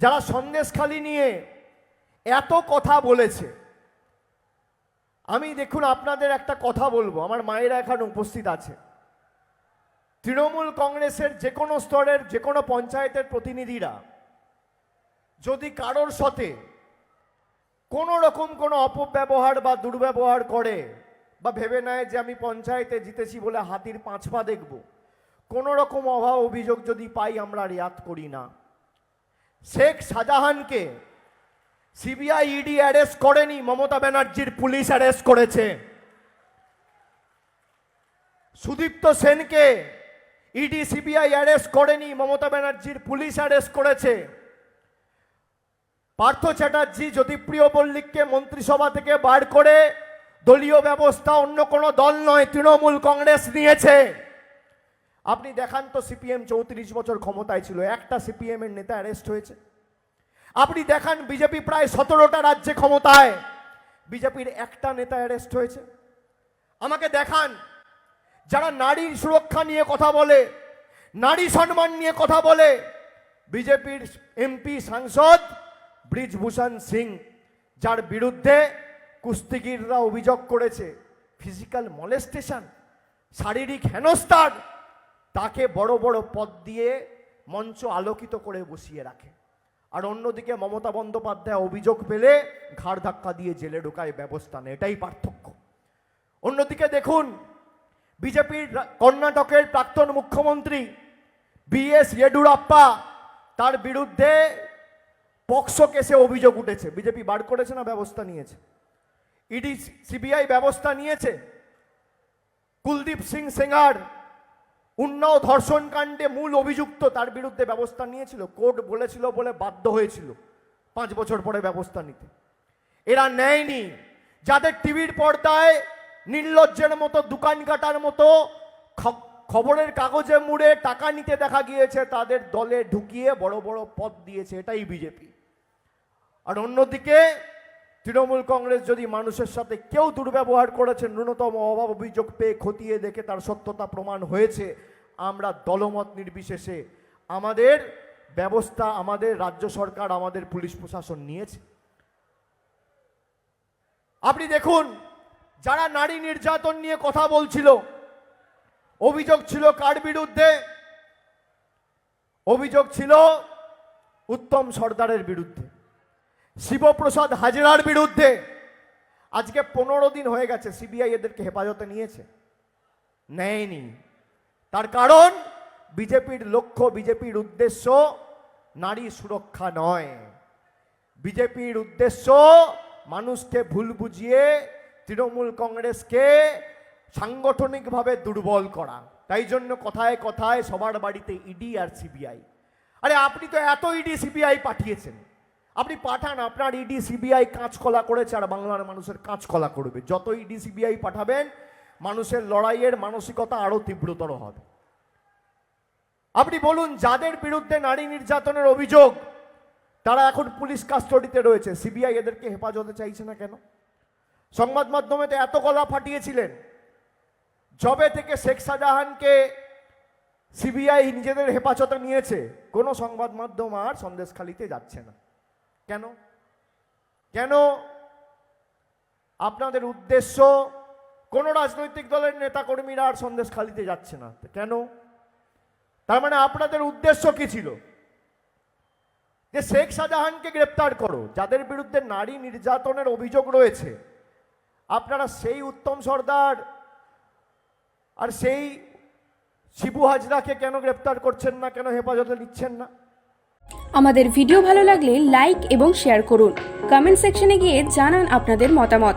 যারা সন্দেশখালি নিয়ে এত কথা বলেছে। আমি দেখুন আপনাদের একটা কথা বলব, আমার মায়েরা এখানে উপস্থিত আছে। তৃণমূল কংগ্রেসের যে কোনো স্তরের যে কোনো পঞ্চায়েতের প্রতিনিধিরা, যদি কারোর সাথে কোনো রকম কোনো অপব্যবহার বা দুর্ব্যবহার করে বা ভেবে নেয় যে আমি পঞ্চায়েতে জিতেছি বলে হাতির পাঁচ পা দেখব, কোনো রকম অভাব অভিযোগ যদি পাই আমরা রেয়াত করি না। শেখ শাহজাহানকে সিবিআই ইডি অ্যারেস্ট করেনি, মমতা ব্যানার্জির পুলিশ অ্যারেস্ট করেছে। সুদীপ্ত সেনকে ইডি সিবিআই অ্যারেস্ট করেনি, মমতা ব্যানার্জির পুলিশ অ্যারেস্ট করেছে। পার্থ চ্যাটার্জি জ্যোতিপ্রিয় মল্লিককে মন্ত্রিসভা থেকে বার করে দলীয় ব্যবস্থা অন্য কোনো দল নয়, তৃণমূল কংগ্রেস নিয়েছে। আপনি দেখান তো সিপিএম চৌত্রিশ বছর ক্ষমতায় ছিল, একটা সিপিএম এর নেতা অ্যারেস্ট হয়েছে। আপনি দেখান বিজেপি প্রায় সতেরোটা রাজ্যে ক্ষমতায়, বিজেপির একটা নেতা অ্যারেস্ট হয়েছে। আমাকে দেখান, যারা নারীর সুরক্ষা নিয়ে কথা বলে, নারী সম্মান নিয়ে কথা বলে, বিজেপির এমপি সাংসদ ব্রিজভূষণ সিং, যার বিরুদ্ধে কুস্তিগিররা অভিযোগ করেছে ফিজিক্যাল মলেস্টেশন শারীরিক হেনস্থার তাকে বড় বড় পদ দিয়ে মঞ্চ আলোকিত করে বসিয়ে রাখে। আর অন্যদিকে মমতা বন্দ্যোপাধ্যায় অভিযোগ পেলে ঘাড় ধাক্কা দিয়ে জেলে ঢোকায় ব্যবস্থা নেয়, এটাই পার্থক্য। অন্যদিকে দেখুন, বিজেপির কর্ণাটকের প্রাক্তন মুখ্যমন্ত্রী বিএস ইয়েডুরাপ্পা তার বিরুদ্ধে পক্সো কেসে অভিযোগ উঠেছে। বিজেপি বার করেছে না, ব্যবস্থা নিয়েছে। ইডি সিবিআই ব্যবস্থা নিয়েছে। কুলদীপ সিং সেঙ্গার উন্নাও ধর্ষণ কাণ্ডে মূল অভিযুক্ত তার বিরুদ্ধে ব্যবস্থা নিয়েছিল, কোর্ট বলেছিল বলে বাধ্য হয়েছিল পাঁচ বছর পরে ব্যবস্থা নিতে। এরা নেয়নি। যাদের টিভির পর্দায় নির্লজ্জের মতো, দোকান কাটার মতো খবরের কাগজে মুড়ে টাকা নিতে দেখা গিয়েছে, তাদের দলে ঢুকিয়ে বড় বড় পদ দিয়েছে, এটাই বিজেপি। আর অন্যদিকে তৃণমূল কংগ্রেস যদি মানুষের সাথে কেউ দুর্ব্যবহার করেছে, ন্যূনতম অভাব অভিযোগ পেয়ে খতিয়ে দেখে তার সত্যতা প্রমাণ হয়েছে আমরা দলমত নির্বিশেষে আমাদের ব্যবস্থা, আমাদের রাজ্য সরকার, আমাদের পুলিশ প্রশাসন নিয়েছে। আপনি দেখুন, যারা নারী নির্যাতন নিয়ে কথা বলছিল, অভিযোগ ছিল কার বিরুদ্ধে? অভিযোগ ছিল উত্তম সর্দারের বিরুদ্ধে, শিবপ্রসাদ হাজরার বিরুদ্ধে। আজকে পনেরো দিন হয়ে গেছে, সিবিআই এদেরকে হেফাজতে নিয়েছে। নেয়নি। তার কারণ, বিজেপির লক্ষ্য, বিজেপির উদ্দেশ্য নারী সুরক্ষা নয়। বিজেপির উদ্দেশ্য মানুষকে ভুল বুঝিয়ে তৃণমূল কংগ্রেসকে সাংগঠনিকভাবে দুর্বল করা। তাই জন্য কথায় কথায় সবার বাড়িতে ইডি আর সিবিআই আরে, আপনি তো এত ইডি সিবিআই পাঠিয়েছেন। আপনি পাঠান, আপনার ইডি সিবিআই কাঁচকলা করেছে আর বাংলার মানুষের কাঁচকলা করবে। যত ইডি সিবিআই পাঠাবেন মানুষের লড়াইয়ের মানসিকতা আরও তীব্রতর হবে। আপনি বলুন, যাদের বিরুদ্ধে নারী নির্যাতনের অভিযোগ, তারা এখন পুলিশ কাস্টডিতে রয়েছে। সিবিআই এদেরকে হেফাজতে চাইছে না কেন? সংবাদ মাধ্যমে তো এত গলা ফাটিয়েছিলেন। জবে থেকে শেখ শাহজাহানকে সিবিআই নিজেদের হেফাজতে নিয়েছে, কোনো সংবাদ মাধ্যম আর সন্দেশখালিতে যাচ্ছে না। কেন? কেন? আপনাদের উদ্দেশ্য কোন রাজনৈতিক দলের নেতাকর্মীরা আর সন্দেশখালিতে যাচ্ছে না। কেন? তার মানে আপনাদের উদ্দেশ্য কি ছিল? যে শেখ শাহজাহানকে গ্রেপ্তার করো, যাদের বিরুদ্ধে নারী নির্যাতনের অভিযোগ রয়েছে। আপনারা সেই উত্তম সর্দার আর সেই শিবু হাজরাকে কেন গ্রেপ্তার করছেন না, কেন হেফাজতে নিচ্ছেন না? আমাদের ভিডিও ভালো লাগলে লাইক এবং শেয়ার করুন। কমেন্ট সেকশনে গিয়ে জানান আপনাদের মতামত।